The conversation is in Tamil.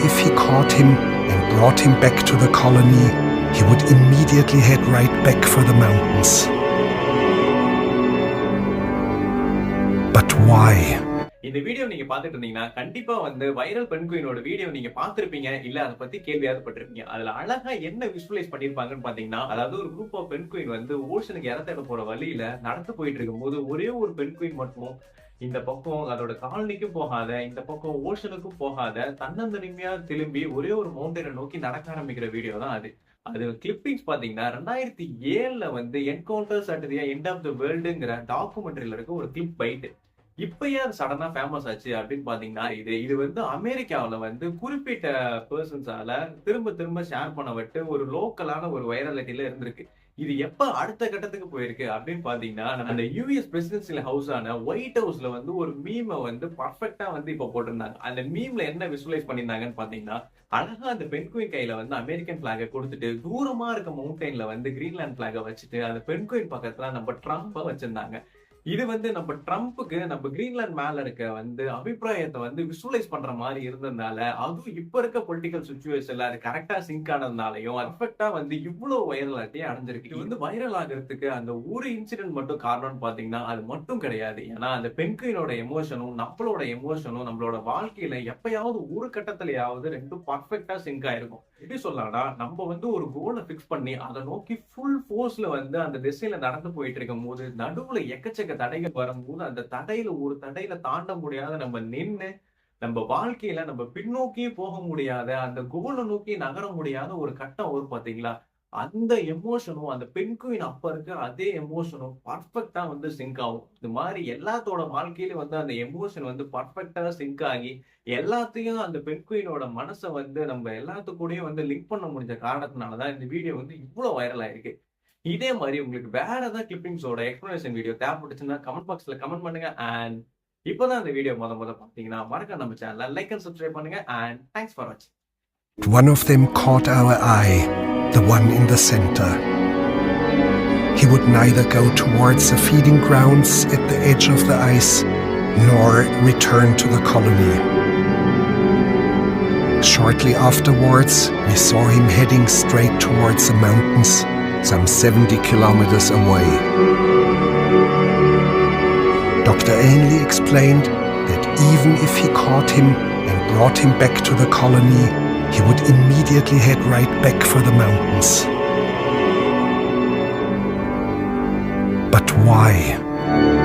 if he caught him and brought him back to the colony, he would immediately head right back for the mountains. But why? இந்த வீடியோ நீங்க பாத்துட்டு இருந்தீங்கன்னா கண்டிப்பா வந்து வைரல் பெண்குயினோட வீடியோ நீங்க பாத்திருப்பீங்க இல்ல அதை பத்தி கேள்வியாவது பட்டிருப்பீங்க அதுல அழகா என்ன விசுவலைஸ் பண்ணிருப்பாங்கன்னு பாத்தீங்கன்னா அதாவது ஒரு குரூப் ஆஃப் பெண்குயின் வந்து ஓஷனுக்கு இறத்தட போற வழியில நடந்து போயிட்டு இருக்கும்போது ஒரே ஒரு பெண்குயின் மட்டும் இந்த பக்கம் அதோட காலனிக்கும் போகாத இந்த பக்கம் ஓஷனுக்கும் போகாத தன்னந்தனிமையா திரும்பி ஒரே ஒரு மவுண்டனை நோக்கி நடக்க ஆரம்பிக்கிற வீடியோ தான் அது. அது கிளிப்பிங்ஸ் பாத்தீங்கன்னா ரெண்டாயிரத்தி ஏழுல வந்து encounters at the end of the வேர்ல்டுங்கிற டாக்குமெண்ட்ரியில இருக்க ஒரு கிளிப் பைட்டு இப்பயே அது சடனா ஃபேமஸ் ஆச்சு அப்படின்னு பாத்தீங்கன்னா இது இது வந்து அமெரிக்காவில வந்து குறிப்பிட்ட பர்சன்ஸால திரும்ப திரும்ப ஷேர் பண்ண விட்டு ஒரு லோக்கலான ஒரு வைரலிட்டியில இருந்திருக்கு. இது எப்ப அடுத்த கட்டத்துக்கு போயிருக்கு அப்படின்னு பாத்தீங்கன்னா அந்த யூஎஸ் பிரசிடென்சியல் ஹவுஸ் ஆன ஒயிட் ஹவுஸ்ல வந்து ஒரு மீமை வந்து பர்ஃபெக்டா வந்து இப்ப போட்டிருந்தாங்க. அந்த மீம்ல என்ன விசுவலைஸ் பண்ணியிருந்தாங்கன்னு பாத்தீங்கன்னா அழகா அந்த பெண்குயின் கையில வந்து அமெரிக்கன் பிளாக கொடுத்துட்டு தூரமா இருக்க மவுண்டைன்ல வந்து கிரீன்லாந்து பிளாக வச்சுட்டு அந்த பெண்குயின் பக்கத்துல நம்ம ட்ரம்ப வச்சிருந்தாங்க. இது வந்து நம்ம ட்ரம்ப்புக்கு நம்ம கிரீன்லாந்து மேல இருக்க வந்து அபிப்பிராயத்தை வந்து விசுவலைஸ் பண்ற மாதிரி இருந்ததுனால அதுவும் இப்ப இருக்க பொலிட்டிக்கல் சுச்சுவேஷன்ல அது கரெக்டா சிங்க் ஆனதுனாலையும் பர்ஃபெக்டா வந்து இவ்வளவு வைரலாட்டியே அடைஞ்சிருக்கு. இது வந்து வைரல் ஆகிறதுக்கு அந்த ஒரு இன்சிடென்ட் மட்டும் காரணம்னு பாத்தீங்கன்னா அது மட்டும் கிடையாது. ஏன்னா அந்த பெண்குயினோட எமோஷனும் நம்மளோட எமோஷனும் நம்மளோட வாழ்க்கையில எப்பயாவது ஒரு கட்டத்திலேயாவது ரெண்டும் பர்ஃபெக்டா சிங்க் ஆயிருக்கும். எப்படி சொல்லலாம்னா நம்ம வந்து ஒரு கோலை பிக்ஸ் பண்ணி அதை நோக்கி ஃபுல் ஃபோர்ஸ்ல வந்து அந்த திசையில நடந்து போயிட்டு இருக்கும் போது நடுவுல எக்கச்சக்க தடைகள் வரும்போது அந்த தடையில ஒரு தடையில தாண்ட முடியாத நம்ம நின்று நம்ம வாழ்க்கையில நம்ம பின்னோக்கியே போக முடியாத அந்த கோலை நோக்கி நகர முடியாத ஒரு கட்டம் வரும் பாத்தீங்களா? அந்த எமோஷனும் அந்த பெண்குயின் அப்ப இருக்க அதே எமோஷனும் பர்ஃபெக்டா வந்து சிங்க் ஆகும். இந்த மாதிரி எல்லாத்தோட வாழ்க்கையிலும் வந்து அந்த எமோஷன் வந்து பர்ஃபெக்டா சிங்க் ஆகி எல்லாத்தையும் அந்த பெண்குயினோட மனசை வந்து நம்ம எல்லாத்துக்கூடயும் வந்து லிங்க் பண்ண முடிஞ்ச காரணத்தினாலதான் இந்த வீடியோ வந்து இவ்வளவு வைரல் ஆயிருக்கு. இதே மாதிரி உங்களுக்கு வேற ஏதாவது கிளிப்பிங்ஸோட எக்ஸ்பிளனேஷன் வீடியோ தேவைப்பட்டுச்சுன்னா கமெண்ட் பாக்ஸ்ல கமெண்ட் பண்ணுங்க அண்ட் இப்போதான் இந்த வீடியோ முத முத பாத்தீங்கன்னா மறக்க நம்ம சேனல் லைக் அண்ட் சப்ஸ்கிரைப் பண்ணுங்க அண்ட் தேங்க்ஸ் ஃபார் வாட்சிங் One of them caught our eye, the one in the center. He would neither go towards the feeding grounds at the edge of the ice nor return to the colony. Shortly afterwards, we saw him heading straight towards the mountains, some 70 kilometers away. Dr. Ainley explained that even if he caught him and brought him back to the colony, he would immediately head right back for the mountains. But why?